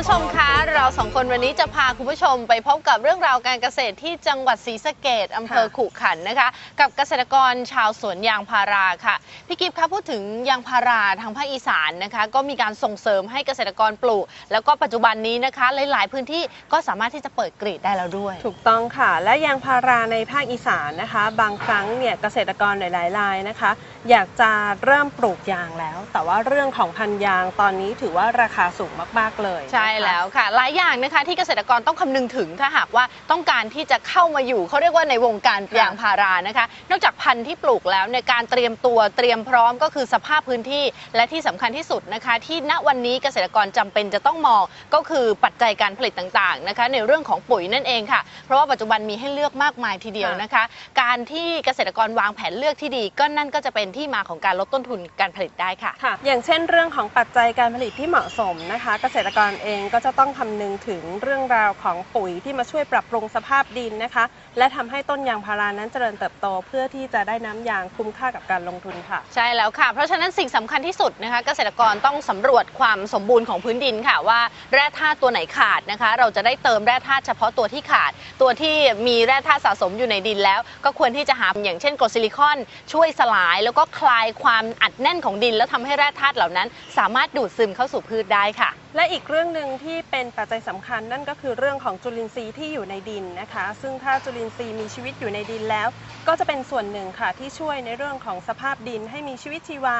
ผู้ชมคะ เราสองคนวันนี้จะพาคุณผู้ชมไปพบกับเรื่องราวการเกษตรที่จังหวัดศรีสะเกดอำเภอค่ะขุขันธ์นะคะ กับเกษตรกรชาวสวนยางพาราค่ะ พี่กิฟต์คะพูดถึงยางพาราทางภาคอีสานนะคะ ก็มีการส่งเสริมให้เกษตรกรปลูก แล้วก็ปัจจุบันนี้นะคะ หลาย ๆ พื้นที่ก็สามารถที่จะเปิดกรีดได้แล้วด้วย ถูกต้องค่ะ และยางพาราในภาคอีสานนะคะ บางครั้งเนี่ยเกษตรกรหลายๆรายนะคะ อยากจะเริ่มปลูกยางแล้ว แต่ว่าเรื่องของพันธุ์ยางตอนนี้ถือว่าราคาสูงมาก ๆ เลยนะคะใช่แล้วค่ะหลายอย่างนะคะ ที่เกษตรกรต้องคำนึงถึงถ้าหากว่าต้องการที่จะเข้ามาอยู่เขาเรียกว่าในวงการยางพารานะคะ นอกจากพันธุ์ที่ปลูกแล้วในการเตรียมตัวเตรียมพร้อมก็คือสภาพพื้นที่ และที่สำคัญที่สุดนะคะ ที่ณวันนี้เกษตรกรจำเป็นจะต้องมองก็คือปัจจัยการผลิตต่างๆนะคะ ในเรื่องของปุ๋ยนั่นเองค่ะ เพราะว่าปัจจุบันมีให้เลือกมากมายทีเดียวนะคะ การที่เกษตรกรวางแผนเลือกที่ดี ก็นั่นก็จะเป็นที่มาของการลดต้นทุนการผลิตได้ค่ะ ค่ะ อย่างเช่นเรื่องของปัจจัยการผลิตที่เหมาะสมนะคะ เกษตรกรเองก็จะต้องคำนึงถึงเรื่องราวของปุ๋ยที่มาช่วยปรับปรุงสภาพดินนะคะ และทำให้ต้นยางพารานั้นเจริญเติบโต เพื่อที่จะได้น้ำยางคุ้มค่ากับการลงทุนค่ะ ใช่แล้วค่ะ เพราะฉะนั้นสิ่งสำคัญที่สุดนะคะเกษตรกรต้องสำรวจความสมบูรณ์ของพื้นดินค่ะว่าแร่ธาตุตัวไหนขาดนะคะ เราจะได้เติมแร่ธาตุเฉพาะตัวที่ขาด ตัวที่มีแร่ธาตุสะสมอยู่ในดินแล้ว ก็ควรที่จะหาอย่างเช่นกรดซิลิคอน ช่วยสลาย แล้วก็คลายความอัดแน่นของดิน แล้วทำให้แร่ธาตุเหล่านั้น สามารถดูดซึมเข้าสู่พืชได้ค่ะ และอีกเรื่องหนึ่งที่เป็นปัจจัยสำคัญนั่นก็คือเรื่องของจุลินทรีย์ที่อยู่ในดินนะคะ ซึ่งถ้าจุลินทรีย์มีชีวิตอยู่ในดินแล้ว ก็จะเป็นส่วนหนึ่งค่ะที่ช่วยในเรื่องของสภาพดินให้มีชีวิตชีวา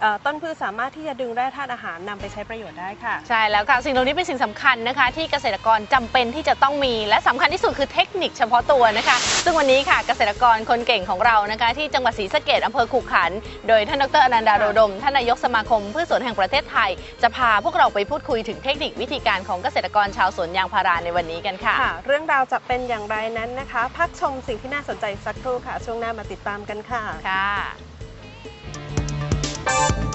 เอ่อต้นพืชสามารถที่จะดึงแร่ธาตุอาหารนำไปใช้ประโยชน์ได้ค่ะ ใช่แล้วค่ะ สิ่งเหล่านี้เป็นสิ่งสำคัญนะคะ ที่เกษตรกรจำเป็นที่จะต้องมีและสำคัญที่สุดคือเทคนิคเฉพาะตัวนะคะ ซึ่งวันนี้ค่ะเกษตรกรคนเก่งของเรานะคะ ที่จังหวัดศรีสะเกดอำเภอขุขันธ์โดยท่านดรอนันดาโรดม ท่านนายกสมาคมพืชสวนแห่งประเทศไทย จะพาพวกเราไปพูดคุยถึงเทคนิควิธีการของเกษตรกรชาวสวนยางพาราในวันนี้กันค่ะ ค่ะ เรื่องราวจะเป็นอย่างไรนั้นนะคะ พักชมสิ่งที่น่าสนใจสักครู่ค่ะ ช่วงหน้ามาติดตามกันค่ะ ค่ะ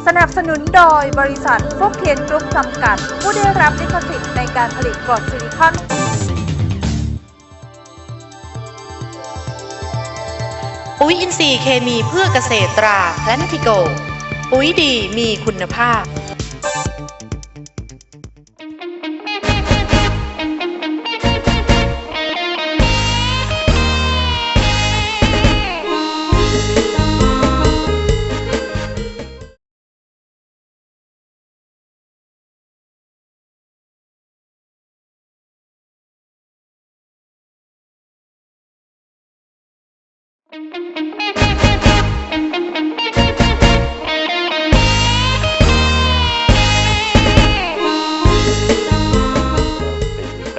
สนับสนุนโดยบริษัทพวกเทียนกรุ๊ปจำกัด ผู้ได้รับลิขสิทธิ์ในการผลิตกรดซิลิคอนปุ๋ยอินทรีย์เคมีเพื่อเกษตรตราแพลนติโก ปุ๋ยดีมีคุณภาพ แปล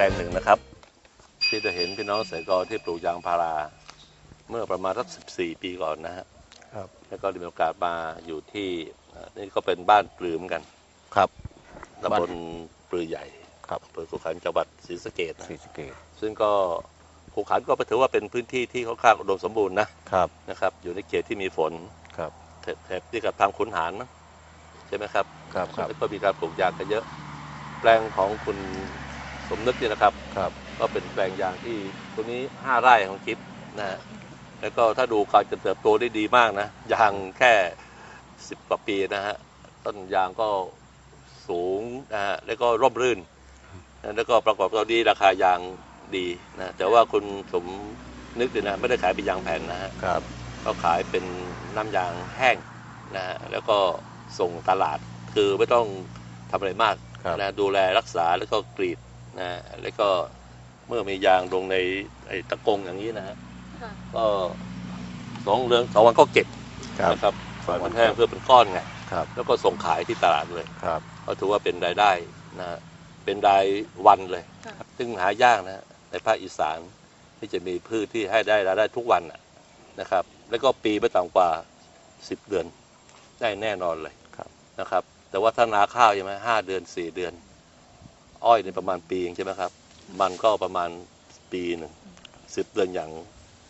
งหนึ่งนะครับ ที่จะเห็นพี่น้องเกษตรกรที่ปลูกยางพารา เมื่อประมาณสัก14 ปีก่อนนะฮะครับ แล้วก็ได้มีโอกาสมาอยู่ที่เอ่อนี่ก็เป็นบ้านปลือเหมอนกันครับ ตำบลปลือใหญ่ครับ อำเภอขุขันธ์จังหวัดศรีสะเกษนะ ศรีสะเกษซึ่งก็ ขุขันธ์ก็ถือว่าเป็นพื้นที่ที่ค่อนข้างอุดมสมบูรณ์นะครับนะครับ อยู่ในเขตที่มีฝนครับแถบแถบที่กับทางขุนหารนะใช่ไหมครับครับครับแล้วก็มีการปลูกยางกันเยอะ แปลงของคุณสมนึกเนี่ยนะครับครับ ก็เป็นแปลงยางที่ตัวนี้5ไร่ของคิดนะฮะแล้วก็ถ้าดูการเติบโตได้ดีมากนะยางแค่10กว่าปีนะฮะต้นยางก็สูงนะฮะแล้วก็ร่มรื่นนะแล้วก็ประกอบกับดีราคายาง ดีนะแต่ว่าคุณสมนึกเนี่ยนะไม่ได้ขายเป็นยางแผ่นนะฮะครับเขาขายเป็นน้ำยางแห้งนะฮะแล้วก็ส่งตลาดคือไม่ต้องทำอะไรมากครับนะดูแลรักษาแล้วก็กรีดนะแล้วก็เมื่อมียางลงในไอ้ตะกงอย่างนี้นะฮะค่ะก็สองเรือนสองวันก็เก็บครับนะครับสองวันแห้งเพื่อเป็นก้อนไงครับแล้วก็ส่งขายที่ตลาดเลยครับก็ถือว่าเป็นรายได้นะฮะเป็นเป็นรายวันเลยค่ะซึ่งหายากนะ ในภาคอีสานที่จะมีพืชที่ให้ได้รายได้ทุกวันน่ะนะครับ แล้วก็ปีไม่ต่ำกว่า 10 เดือนได้แน่นอนเลยนะครับ แต่ว่าถ้านาข้าวใช่ไหมห้าเดือนสี่เดือน อ้อยในประมาณปีเองใช่ไหมครับ มันก็ประมาณปีหนึ่งสิบเดือนอย่าง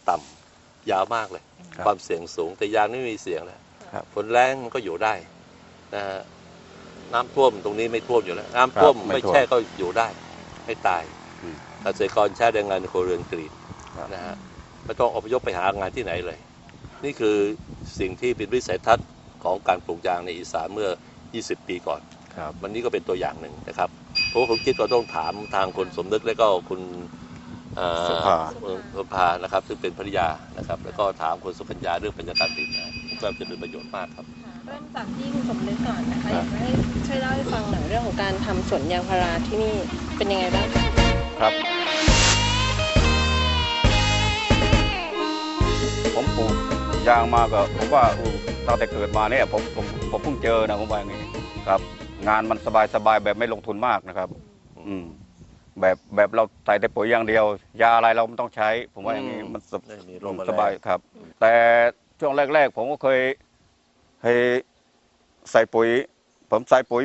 ต่ำยาวมากเลยครับความเสี่ยงสูงแต่ยางไม่มีเสียงแล้วครับฝนแรงมันก็อยู่ได้นะฮะน้ำท่วมตรงนี้ไม่ท่วมอยู่แล้ว น้ำท่วมครับไม่ไม่ท่วมแช่ก็อยู่ได้ ไม่ตายอืม เกษตรกรใช้แรงงานในครัวเรือนกรีดครับนะฮะไม่ต้องอพยพไปหางานที่ไหนเลย นี่คือสิ่งที่เป็นวิสัยทัศน์ของการปลูกยางในอีสานเมื่อ 20 ปีก่อนครับวันนี้ก็เป็นตัวอย่างหนึ่งนะครับเพราะว่าผมคิดว่าต้องถามทางคุณสมนึกและก็คุณเอ่อสุภาคุณสุภานะครับ ซึ่งเป็นภริยานะครับ แล้วก็ถามคุณสุกัญญาเรื่องบรรยากาศติดนะว่าจะเป็นประโยชน์มากครับเริ่มจากที่คุณสมนึกก่อนนะคะคอรับยากให้ช่วยเล่าให้ฟังหน่อยเรื่องของการทำสวนยางพาราที่นี่เป็นยังไงบ้าง คะครับ ผมปลูกยางมาก็ผมว่าอู้ตั้งแต่เกิดมาเนี่ยผมผมผมเพิ่งเจอนะผมว่าอย่างนี้ครับ งานมันสบายสบายแบบไม่ลงทุนมากนะครับ อืมแบบแบบเราใส่แต่ปุ๋ยอย่างเดียว ยาอะไรเราไม่ต้องใช้ ผมว่าอย่างนี้อืมมันสบไม่มีโรคแมลงสบายครับ แต่ช่วงแรก ๆ ผมก็เคยให้ใส่ปุ๋ย ผมใส่ปุ๋ย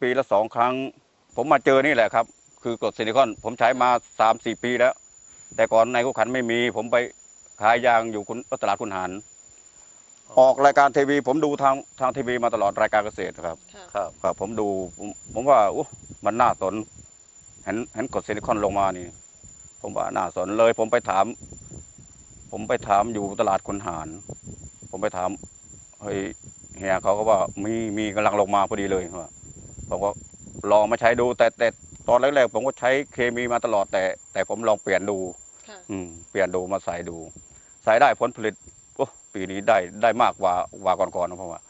ปีละสองครั้ง ผมมาเจอนี่แหละครับ คือกรดซิลิคอน ผมใช้มาสามสี่ปีแล้ว แต่ก่อนในกุขันไม่มี ผมไปขายยางอยู่คุณตลาดคุณหาร ออกรายการทีวี ผมดูทางทางทีวีมาตลอดรายการเกษตรครับ ครับครับผมดูผมผมว่าอู้มันน่าสนเห็นเห็นกรดซิลิคอนลงมานี่ ผมว่าน่าสนเลย ผมไปถาม ผมไปถามอยู่ตลาดคุณหาร ผมไปถามเฮ้ยเฮียเขาก็ว่ามีมีกำลังลงมาพอดีเลยว่าผมก็ลองมาใช้ดูแต่แต่ ตอนแรกๆผมก็ใช้เคมีมาตลอดแต่ แต่ผมลองเปลี่ยนดู ค่ะ อืมเปลี่ยนดูมาใส่ดู ใส่ได้ผลผลิตโอ้ปีนี้ได้ได้มากกว่ากว่าก่อนๆนะเพราะว่า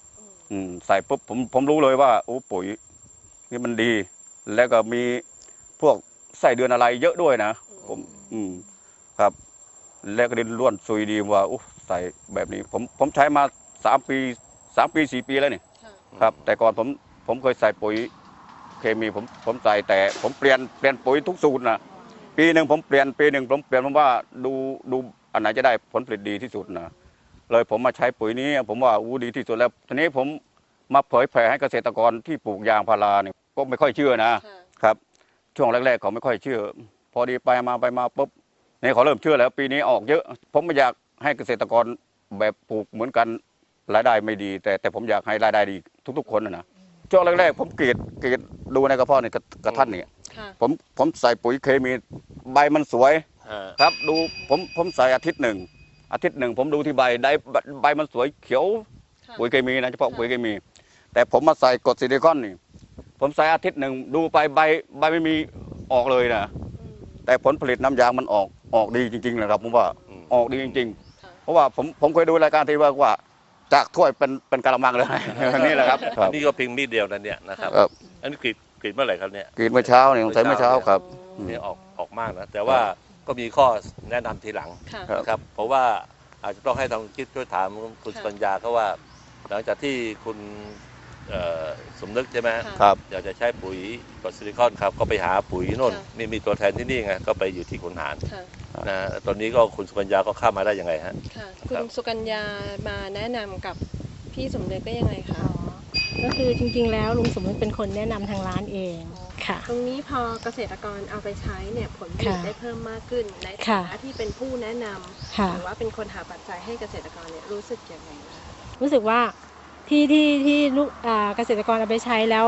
อืมใส่ปุ๊บผมผมรู้เลยว่าโอ้ปุ๋ยนี่มันดี แล้วก็มีพวกใส่เดือนอะไรเยอะด้วยนะผมอืมครับ แล้วก็ดินร่วนซุยดีว่าอู้ใส่แบบนี้ ผมผมใช้มาสามปีสามปีสี่ปีแล้วนี่ ค่ะ ครับ แต่ก่อนผมผมเคยใส่ปุ๋ย เคมีผมผมใส่แต่ผมเปลี่ยนเปลี่ยนปุ๋ยทุกสูตรนะปีหนึ่งผมเปลี่ยนปีหนึ่งผมเปลี่ยนผมว่าดูดูอันไหนจะได้ผลผลิตดีที่สุดนะเลยผมมาใช้ปุ๋ยนี้ ผมว่าอู้ดีที่สุดแล้วทีนี้ผมมาเผยแผ่ให้เกษตรกรที่ปลูกยางพาราเนี่ยก็ไม่ค่อยเชื่อนะครับ ช่วงแรกๆเขาไม่ค่อยเชื่อ พอดีไปมาไปมาปุ๊บนี่เขาเริ่มเชื่อแล้ว ปีนี้ออกเยอะ ผมไม่อยากให้เกษตรกรแบบปลูกเหมือนกันรายได้ไม่ดี แต่แต่ผมอยากให้รายได้ดีทุก ๆ คนนะ ช่วงแรกๆผมกรีดกรีดดูในกระเพาะนี่กระกระท่านนี่ค่ะผมผมใส่ปุ๋ยเคมีใบมันสวย อ่าครับดูผมผมใส่อาทิตย์หนึ่งอาทิตย์หนึ่งผมดูที่ใบได้ใบใบมันสวยเขียวค่ะปุ๋ยเคมีนะเฉพาะค่ะปุ๋ยเคมี แต่ผมมาใส่กรดซิลิคอนนี่ ผมใส่อาทิตย์หนึ่งดูไปใบใบไม่มีออกเลยนะ อืมแต่ผลผลิตน้ำยางมันออกออกดีจริงๆนะครับผมว่าอืม ออกดีจริง ค่ะๆ เพราะว่าผมผมเคยดูรายการทีวีว่า จากถ้วยเป็นเป็นกะละมังเลยนี่แหละครับคอัรับนนี้ก็เพียงมีดเดียวนั่นเนี่ยนะครับ ครับอันนี้กรีดกรีดเมื่อไหร่ครับเนี่ย กรีดเมื่อเช้าเนี่ยผมใส่เมื่อเช้าครับอืมนี่ออกออกมากนะแต่ว่าก็มีข้อแนะนำทีหลังค่ะ ครับ นะครับ เพราะว่าอาจจะต้องให้ทางคิดช่วยถามคุณค่ะสัญญาเขาว่า หลังจากที่คุณเอ่อสมนึกใช่ไหมค่ะครับ อยากจะใช้ปุ๋ยกรดซิลิคอนครับ ก็ไปหาปุ๋ยโน่นค่ะ มีมีตัวแทนที่นี่ไงก็ไปอยู่ที่ขุนหาร ค่ะ นะตอนนี้ก็คุณสุกัญญาก็เข้ามาได้ยังไงฮะค่ะคคุรัณบสุกัญญามาแนะนำกับพี่สมนึกได้ยังไงคะก็คือจริงๆ แล้วลุงสมนึกเป็นคนแนะนำทางร้านเองค่ะ ตรงนี้พอเกษตรกรเอาไปใช้เนี่ยผลผลิตค่ะได้เพิ่มมากขึ้นในฐาค่ะนะที่เป็นผู้แนะนำค่ะ หรือว่าเป็นคนหาปัจจัยให้เกษตรกรเนี่ยรู้สึกยังไงบ้างรู้สึกว่าที่ที่ที่ลูกอ่าเกษตรกรเอาไปใช้แล้ว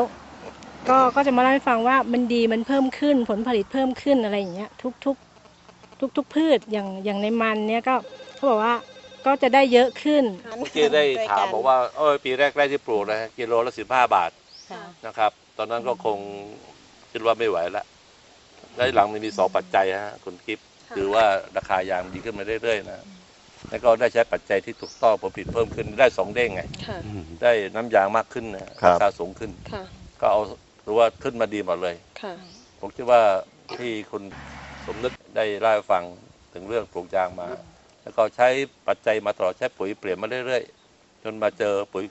ก็ก็จะมาเล่าให้ฟังว่ามันดีมันเพิ่มขึ้นผลผลิตเพิ่มขึ้นอะไรอย่างเงี้ยทุกทุก ทุกทุกพืชอย่างอย่างในมันเนี่ยก็เขาบอกว่าก็จะได้เยอะขึ้นเมื่อกี้ได้ถามบอกว่าเออปีแรกๆที่ปลูกนะกิโลละสิบห้าบาทค่ะนะครับ ตอนนั้นก็คงคิดว่าไม่ไหวละได้หลังมันมีสองปัจจัยฮะคุณกิฟต์ค่ะคือว่าราคายางดีขึ้นมาเรื่อยๆนะแล้วก็ได้ใช้ปัจจัยที่ถูกต้องผลผลิตเพิ่มขึ้นได้สองเด้งไง ค่ะ ได้น้ำยางมากขึ้นนะครับราคาสูงขึ้น ค่ะ ก็เอาหรือว่าขึ้นมาดีหมดเลย ค่ะ ผมคิดว่าที่คุณ สมนึกได้เล่าให้ฟังถึงเรื่องปลูกยางมา แล้วก็ใช้ปัจจัยมาตลอดใช้ปุ๋ยเปลี่ยนมาเรื่อยๆ จนมาเจอปุ๋ย